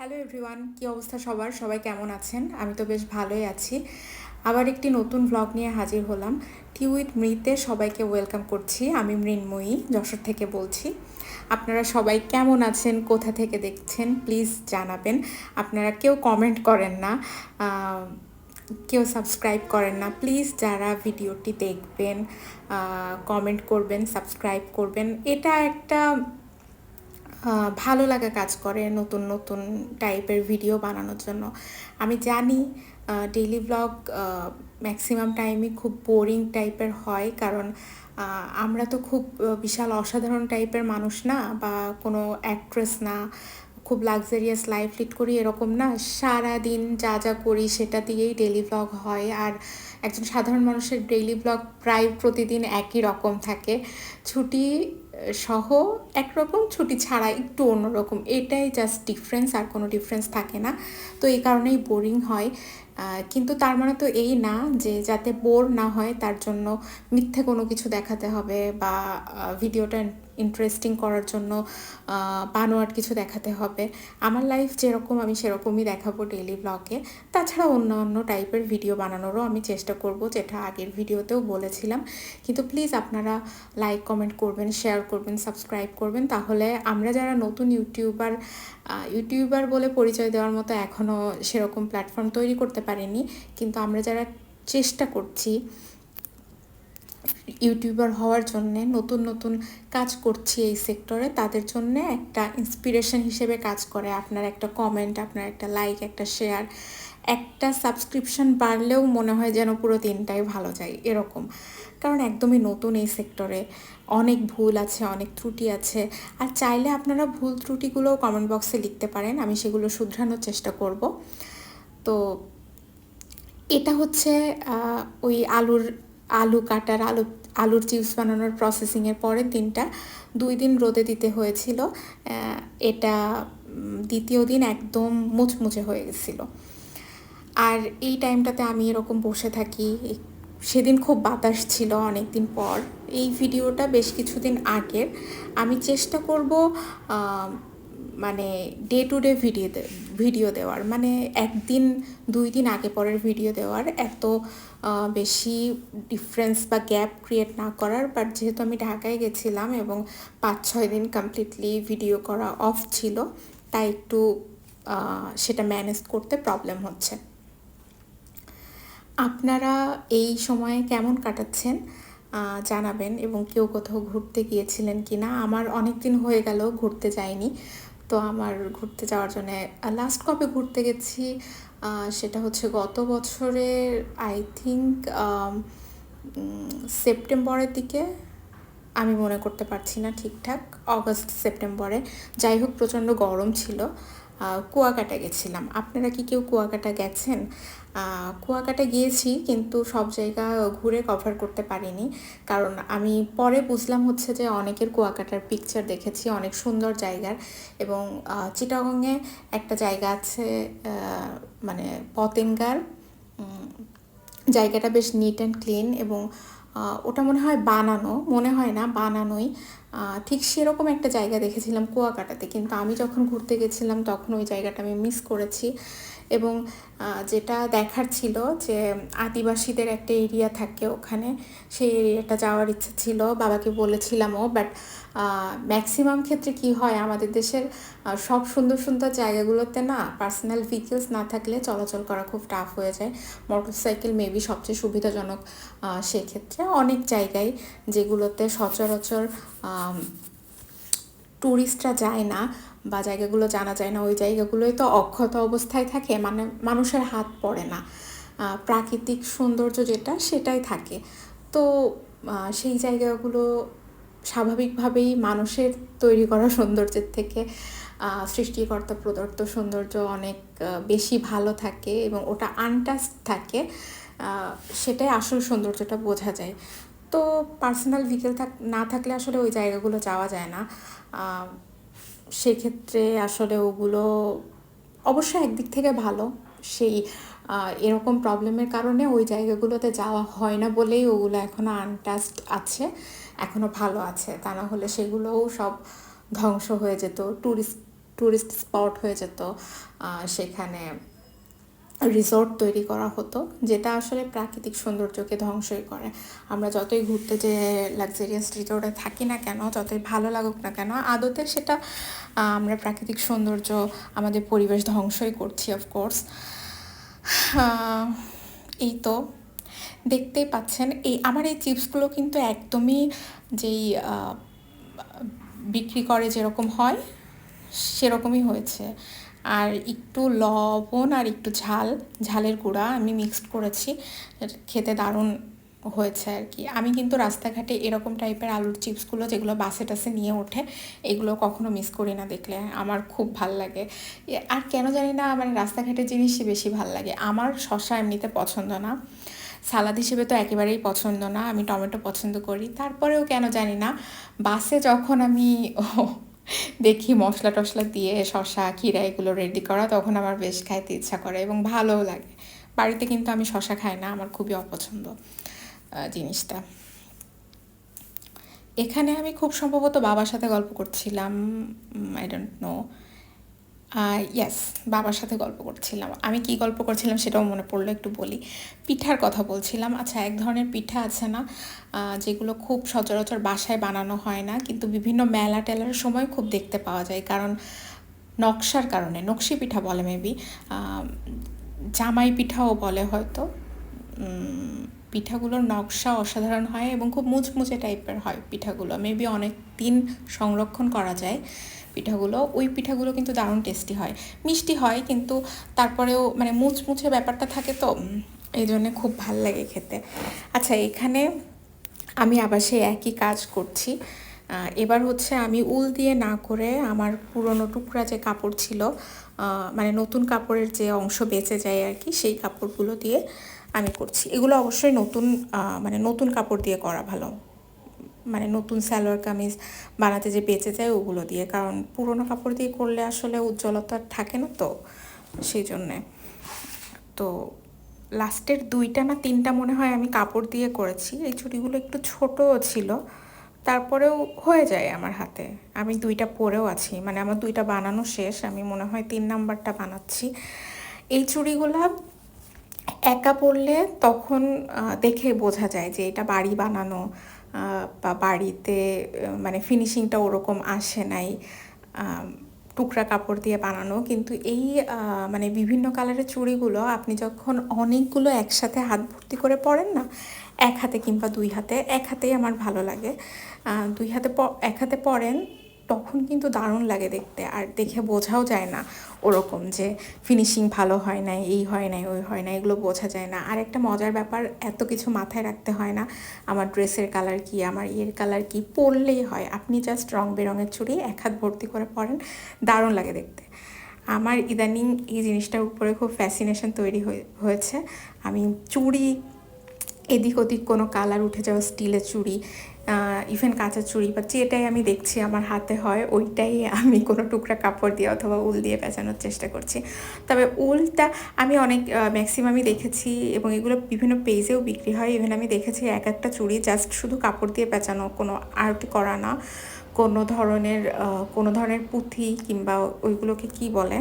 Hello everyone কী অবস্থা সবার? সবাই কেমন আছেন? আমি তো বেশ ভালোই আছি। আবার একটি নতুন ভ্লগ নিয়ে হাজির হলাম। টি উইথ মৃতে সবাইকে ওয়েলকাম করছি। আমি মৃন্ময়ী, যশোর থেকে বলছি। আপনারা সবাই কেমন আছেন? কোথা থেকে দেখছেন? প্লিজ জানাবেন। আপনারা কেউ কমেন্ট করেন না কেউ সাবস্ক্রাইব করেন না প্লিজ যারা ভিডিওটি দেখবেন কমেন্ট করবেন সাবস্ক্রাইব করবেন, এটা একটা ভালো লাগা কাজ করে নতুন নতুন টাইপের ভিডিও বানানোর জন্য। আমি জানি ডেইলি ব্লগ ম্যাক্সিমাম টাইমই খুব বোরিং টাইপের হয় কারণ আমরা তো খুব বিশাল অসাধারণ টাইপের মানুষ না বা কোনো অ্যাক্ট্রেস না। খুব লাক্সারিয়াস লাইফ লিড করি এরকম না। সারা দিন যা যা করি সেটা দিয়েই ডেইলি ব্লগ হয়। আর একজন সাধারণ মানুষের ডেইলি ব্লগ প্রায় প্রতিদিন একই রকম থাকে। ছুটি সহ একরকম ছুটি ছাড়া একটু অন্যরকম। এটাই জাস্ট ডিফারেন্স আর কোনো ডিফারেন্স থাকে না। তো এই কারণেই বোরিং হয়। কিন্তু তার মানে তো এই না যে যাতে বোর না হয় তার জন্য মিথ্যে কোনো কিছু দেখাতে হবে বা ভিডিওটা ইন্টারেস্টিং করার জন্য আহ, বানোয়াট কিছু দেখাতে হবে। আমার লাইফ যেরকম আমি সেরকমই দেখাবো ডেইলি ব্লগে তাছাড়া অন্য অন্য টাইপের ভিডিও বানানোরও আমি চেষ্টা করব যেটা আগের ভিডিওতেও বলেছিলাম। কিন্তু প্লিজ আপনারা লাইক কমেন্ট করবেন শেয়ার করবেন সাবস্ক্রাইব করবেন। তাহলে আমরা যারা নতুন ইউটিউবার ইউটিউবার বলে পরিচয় দেওয়ার মতো এখনও সেরকম প্ল্যাটফর্ম তৈরি করতে পারিনি। কিন্তু আমরা যারা চেষ্টা করছি ইউটিউবার হওয়ার জন্যে, নতুন নতুন কাজ করছি এই সেক্টরে তাদের জন্যে একটা ইন্সপিরেশন হিসেবে কাজ করে। আপনার একটা কমেন্ট আপনার একটা লাইক একটা শেয়ার একটা সাবস্ক্রিপশন বাড়লেও মনে হয় যেন পুরো দিনটাই ভালো যায়, এরকম। কারণ একদমই নতুন এই সেক্টরে অনেক ভুল আছে, অনেক ত্রুটি আছে। আর চাইলে আপনারা ভুল ত্রুটিগুলোও কমেন্ট বক্সে লিখতে পারেন, আমি সেগুলো শুধরানোর চেষ্টা করব। তো এটা হচ্ছে ওই আলুর, আলু কাটার, আলু, আলুর চিপস বানানোর প্রসেসিংয়ের পরের দিনটা। দুই দিন রোদে দিতে হয়েছিল এটা দ্বিতীয় দিন একদম মুচমুচে হয়ে গেছিল। আর এই টাইমটাতে আমি এরকম বসে থাকি। সেদিন খুব বাতাস ছিল অনেক দিন পর। এই ভিডিওটা বেশ কিছুদিন আগের। আমি চেষ্টা করব মানে day to day video video দেওয়ার। মানে একদিন, দুই দিন আগে পরের ভিডিও দেওয়ার। এত বেশি ডিফারেন্স বা গ্যাপ ক্রিয়েট না করার। বাট যেহেতু আমি ঢাকায় গেছিলাম এবং পাঁচ ছয় দিন কমপ্লিটলি ভিডিও করা অফ ছিল, তাই একটু সেটা ম্যানেজ করতে প্রবলেম হচ্ছে। আপনারা এই সময়ে কেমন কাটাচ্ছেন জানাবেন এবং কেউ কোথাও ঘুরতে গিয়েছিলেন কি না? আমার অনেক দিন হয়ে গেল ঘুরতে যাইনি। তো আমার ঘুরতে যাওয়ার জন্য লাস্ট কবে ঘুরতে গেছি সেটা হচ্ছে গত বছরের আই থিঙ্ক সেপ্টেম্বরের দিকে। আমি মনে করতে পারছি না ঠিকঠাক অগস্ট সেপ্টেম্বরে যাই হোক, প্রচণ্ড গরম ছিল। কুয়াকাটা গেছিলাম। আপনারা কি কেউ কুয়াকাটা গেছেন? কুয়াকাটা গিয়েছি কিন্তু সব জায়গা ঘুরে কভার করতে পারিনি। কারণ আমি পরে বুঝলাম হচ্ছে যে অনেকের কুয়াকাটার পিকচার দেখেছি, অনেক সুন্দর জায়গার এবং চিটাগংয়ে একটা জায়গা আছে মানে পতেঙ্গার। জায়গাটা বেশ নিট অ্যান্ড ক্লিন এবং ওটা মনে হয় বানানো, মনে হয় না, বানানোই। ঠিক সেরকম একটা জায়গা দেখেছিলাম কুয়াকাটাতে, কিন্তু আমি যখন ঘুরতে গেছিলাম তখন ওই জায়গাটা আমি মিস করেছি। এবং যেটা দেখার ছিল যে আদিবাসীদের একটা এরিয়া থাকে ওখানে, সেই এরিয়াটা যাওয়ার ইচ্ছা ছিল, বাবাকে বলেছিলামও, বাট ম্যাক্সিমাম ক্ষেত্রে কি হয়, আমাদের দেশের সব সুন্দর সুন্দর জায়গাগুলোতে না, পার্সোনাল ভেহিকেলস না থাকলে চলাচল করা খুব টাফ হয়ে যায়। মোটরসাইকেল মেবি সবচেয়ে সুবিধাজনক সেক্ষেত্রে অনেক জায়গায় যেগুলোতে সচরাচর ট্যুরিস্টরা যায় না বা জায়গাগুলো জানা যায় না, ওই জায়গাগুলোই তো অক্ষত অবস্থায় থাকে মানে মানুষের হাত পড়ে না। প্রাকৃতিক সৌন্দর্য যেটা সেটাই থাকে। তো সেই জায়গাগুলো স্বাভাবিকভাবেই মানুষের তৈরি করা সৌন্দর্যের থেকে সৃষ্টিকর্তা প্রদত্ত সৌন্দর্য অনেক বেশি ভালো থাকে এবং ওটা আনটাস্ট থাকে সেটাই আসল সৌন্দর্যটা বোঝা যায়। তো পার্সোনাল ভিকেল থাক, না থাকলে আসলে ওই জায়গাগুলো যাওয়া যায় না। সেক্ষেত্রে আসলে ওগুলো অবশ্যই একদিক থেকে ভালো। সেই এরকম প্রবলেমের কারণে ওই জায়গাগুলোতে যাওয়া হয় না বলেই ওগুলো এখনও আনটাস্ট আছে এখনও ভালো আছে। তা না হলে সেগুলোও সব ধ্বংস হয়ে যেত ট্যুরিস্ট টুরিস্ট স্পট হয়ে যেত সেখানে রিসোর্ট তৈরি করা হতো, যেটা আসলে প্রাকৃতিক সৌন্দর্যকে ধ্বংসই করে। আমরা যতই ঘুরতে যে লাক্সারিয়াস রিসোর্টে থাকি না কেন, যতই ভালো লাগুক না কেন, আদতে সেটা আমরা প্রাকৃতিক সৌন্দর্য, আমাদের পরিবেশ ধ্বংসই করছি অফকোর্স এই তো, দেখতেই পাচ্ছেন, এই আমার এই চিপসগুলো কিন্তু একদমই যেই বিক্রি করে যেরকম হয়, সেরকমই হয়েছে। আর একটু লবণ আর একটু ঝাল, ঝালের গুঁড়া আমি মিক্সড করেছি। খেতে দারুণ হয়েছে আর কি। আমি কিন্তু রাস্তাঘাটে এরকম টাইপের আলুর চিপসগুলো যেগুলো বাসে টাসে নিয়ে ওঠে, এগুলো কখনো মিস করি না দেখলে। আমার খুব ভালো লাগে। আর কেন জানি না মানে রাস্তাঘাটের জিনিসই বেশি ভালো লাগে। আমার শসা এমনিতে পছন্দ না। সালাদ হিসেবে তো একেবারেই পছন্দ না। আমি টমেটো পছন্দ করি। তারপরেও কেন জানি না, বাসে যখন আমি দেখি মশলা টশলা দিয়ে শশা ক্ষীরা এগুলো রেডি করা, তখন আমার বেশ খাইতে ইচ্ছা করে এবং ভালোও লাগে। বাড়িতে কিন্তু আমি শশা খাই না, আমার খুবই অপছন্দ জিনিসটা। এখানে আমি খুব সম্ভবত বাবার সাথে গল্প করছিলাম আই ডোন্ট নো ইয়াস বাবার সাথে গল্প করছিলাম। আমি কি গল্প করছিলাম সেটাও মনে পড়ল, একটু বলি। পিঠার কথা বলছিলাম। আচ্ছা এক ধরনের পিঠা আছে না যেগুলো খুব সচরাচর বাসায় বানানো হয় না, কিন্তু বিভিন্ন মেলা টেলার সময় খুব দেখতে পাওয়া যায়। কারণ নকশার কারণে, নকশি পিঠা বলে মেবি জামাই পিঠাও বলে হয়তো। পিঠাগুলোর নকশা অসাধারণ হয় এবং খুব মুচমুচে টাইপের হয় পিঠাগুলো। মেবি অনেক দিন সংরক্ষণ করা যায়। পিঠাগুলো, ওই পিঠাগুলো কিন্তু দারুণ টেস্টি হয়। মিষ্টি হয় কিন্তু তারপরেও মানে মুচমুচে ব্যাপারটা থাকে তো এই জন্যে খুব ভালো লাগে খেতে। আচ্ছা এখানে আমি আবার সেই একই কাজ করছি। এবার হচ্ছে আমি উল দিয়ে না করে আমার পুরনো টুকরা যে কাপড় ছিল মানে নতুন কাপড়ের যে অংশ বেঁচে যায় আর কি, সেই কাপড়গুলো দিয়ে আমি করছি। এগুলো অবশ্যই নতুন মানে নতুন কাপড় দিয়ে করা ভালো। মানে নতুন সালোয়ার কামিজ বানাতে যে বেঁচে যায় ওগুলো দিয়ে। কারণ পুরোনো কাপড় দিয়ে করলে আসলে উজ্জ্বলতা থাকে না তো সেই জন্যে। তো লাস্টের দুইটা না তিনটা মনে হয় আমি কাপড় দিয়ে করেছি। এই চুড়িগুলো একটু ছোটও ছিল। তারপরেও হয়ে যায় আমার হাতে। আমি দুইটা পরেও আছি। মানে আমার দুইটা বানানো শেষ। আমি মনে হয় তিন নাম্বারটা বানাচ্ছি। এই চুড়িগুলা একা পড়লে তখন দেখে বোঝা যায় যে এটা বাড়ি বানানো বা বাড়িতে মানে ফিনিশিংটা ওরকম আসে নাই। টুকরা কাপড় দিয়ে বানানো। কিন্তু এই মানে বিভিন্ন কালারের চুড়িগুলো আপনি যখন অনেকগুলো একসাথে হাত ভর্তি করে পরেন না, এক হাতে কিংবা দুই হাতে, এক হাতেই আমার ভালো লাগে। দুই হাতে এক হাতে পরেন তখন কিন্তু দারুণ লাগে দেখতে, আর দেখে বোঝাও যায় না ওরকম যে ফিনিশিং ভালো হয় নাই, এই হয় নাই, ওই হয় না এগুলো বোঝা যায় না। আর একটা মজার ব্যাপার, এত কিছু মাথায় রাখতে হয় না, আমার ড্রেসের কালার কি, আমার ইয়ের কালার কি, পরলেই হয়। আপনি জাস্ট রং বেরঙের চুড়ি এক হাত ভর্তি করে পরেন, দারুণ লাগে দেখতে। আমার ইদানিং এই জিনিসটার উপরে খুব ফ্যাসিনেশন তৈরি হয়ে- হয়েছে। আমি চুড়ি, এদিক ওদিক কোনো কালার উঠে যাওয়া স্টিলের চুড়ি ইভেন কাঁচা চুড়ি বা যেটাই আমি দেখছি আমার হাতে হয়, ওইটাই আমি কোনো টুকরা কাপড় দিয়ে অথবা উল দিয়ে পেঁচানোর চেষ্টা করছি। তবে উলটা আমি অনেক ম্যাক্সিমামই দেখেছি এবং এগুলো বিভিন্ন পেজেও বিক্রি হয়। ইভেন আমি দেখেছি এক একটা চুড়ি জাস্ট শুধু কাপড় দিয়ে পেঁচানো, কোনো আর্ট করা না। কোনো ধরনের কোনো ধরনের পুঁথি কিংবা ওইগুলোকে কি বলে?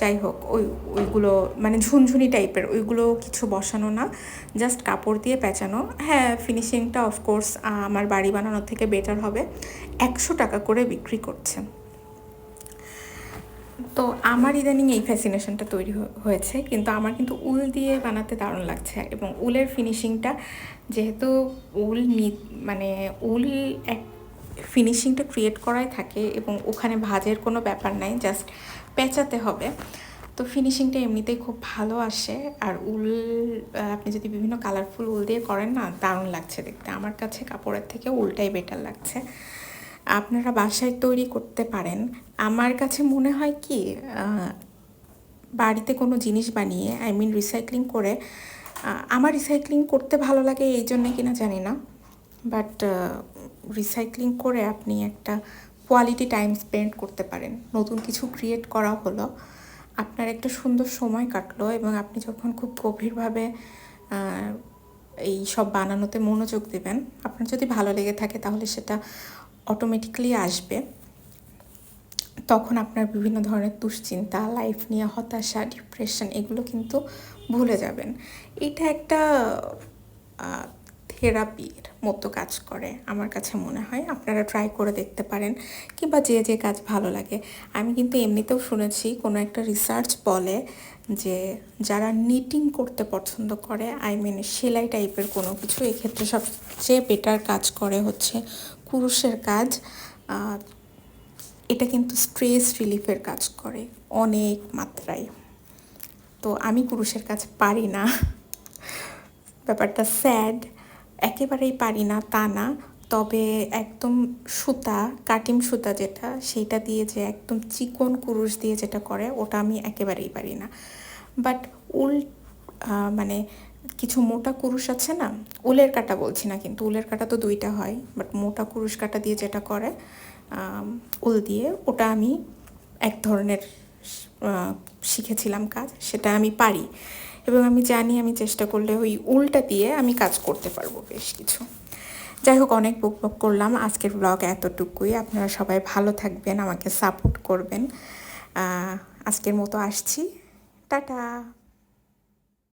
যাই হোক, ওই, ওইগুলো মানে ঝুনঝুনি টাইপের, ওইগুলো কিছু বসানো না জাস্ট কাপড় দিয়ে পেঁচানো। হ্যাঁ ফিনিশিংটা অফকোর্স আমার বাড়ি বানানোর থেকে বেটার হবে। একশো টাকা করে বিক্রি করছে তো আমার ইদানিং এই ফ্যাসিনেশনটা তৈরি হয়েছে, কিন্তু আমার কিন্তু উল দিয়ে বানাতে দারুণ লাগছে। এবং উলের ফিনিশিংটা যেহেতু উল মানে উল এক ফিনিশিংটা ক্রিয়েট করাই থাকে এবং ওখানে ভাজের কোনো ব্যাপার নাই জাস্ট পেঁচাতে হবে। তো ফিনিশিংটা এমনিতেই খুব ভালো আসে। আর উল আপনি যদি বিভিন্ন কালারফুল উল দিয়ে করেন না, দারুণ লাগছে দেখতে। আমার কাছে কাপড়ের থেকে উলটাই বেটার লাগছে। আপনারা বাসায় তৈরি করতে পারেন। আমার কাছে মনে হয় কি বাড়িতে কোনো জিনিস বানিয়ে আই মিন রিসাইক্লিং করে আমার রিসাইক্লিং করতে ভালো লাগে এই জন্যে কিনা জানি না। বাট রিসাইক্লিং করে আপনি একটা কোয়ালিটি টাইম স্পেন্ড করতে পারেন। নতুন কিছু ক্রিয়েট করা হলো, আপনার একটা সুন্দর সময় কাটলো এবং আপনি যখন খুব গভীরভাবে এই সব বানানোতে মনোযোগ দেবেন, আপনার যদি ভালো লেগে থাকে তাহলে সেটা অটোমেটিক্যালি আসবে। তখন আপনার বিভিন্ন ধরনের দুশ্চিন্তা লাইফ নিয়ে হতাশা ডিপ্রেশন এগুলো কিন্তু ভুলে যাবেন। এটা একটা থেরাপির মতো কাজ করে, আমার কাছে মনে হয়। আপনারা ট্রাই করে দেখতে পারেন, কিংবা যে যে কাজ ভালো লাগে। আমি কিন্তু এমনিতেও শুনেছি, কোনো একটা রিসার্চ বলে যে যারা নিটিং করতে পছন্দ করে আই মিন সেলাই টাইপের কোনো কিছু, এক্ষেত্রে সবচেয়ে বেটার কাজ করে হচ্ছে কুরুশের কাজ। এটা কিন্তু স্ট্রেস রিলিফের কাজ করে, অনেক মাত্রায়। তো আমি কুরুশের কাজ পারি না। ব্যাপারটা স্যাড একেবারেই পারি না, তা না। তবে একদম সুতা, কাটিম সুতা যেটা, সেইটা দিয়ে যে একদম চিকন কুরুশ দিয়ে যেটা করে, ওটা আমি একেবারেই পারি না। বাট উল মানে কিছু মোটা কুরুশ আছে না, উলের কাটা বলছি না কিন্তু, উলের কাটা তো দুইটা হয়, বাট মোটা কুরুশ কাটা দিয়ে যেটা করে উল দিয়ে, ওটা আমি এক ধরনের শিখেছিলাম কাজ, সেটা আমি পারি। এবং আমি জানি আমি চেষ্টা করলে ওই উল্টা দিয়ে আমি কাজ করতে পারব বেশ কিছু। যাই হোক, অনেক বুক বক করলাম। আজকের ব্লগ এতটুকুই। আপনারা সবাই ভালো থাকবেন, আমাকে সাপোর্ট করবেন। আজকের মতো আসছি। টাটা!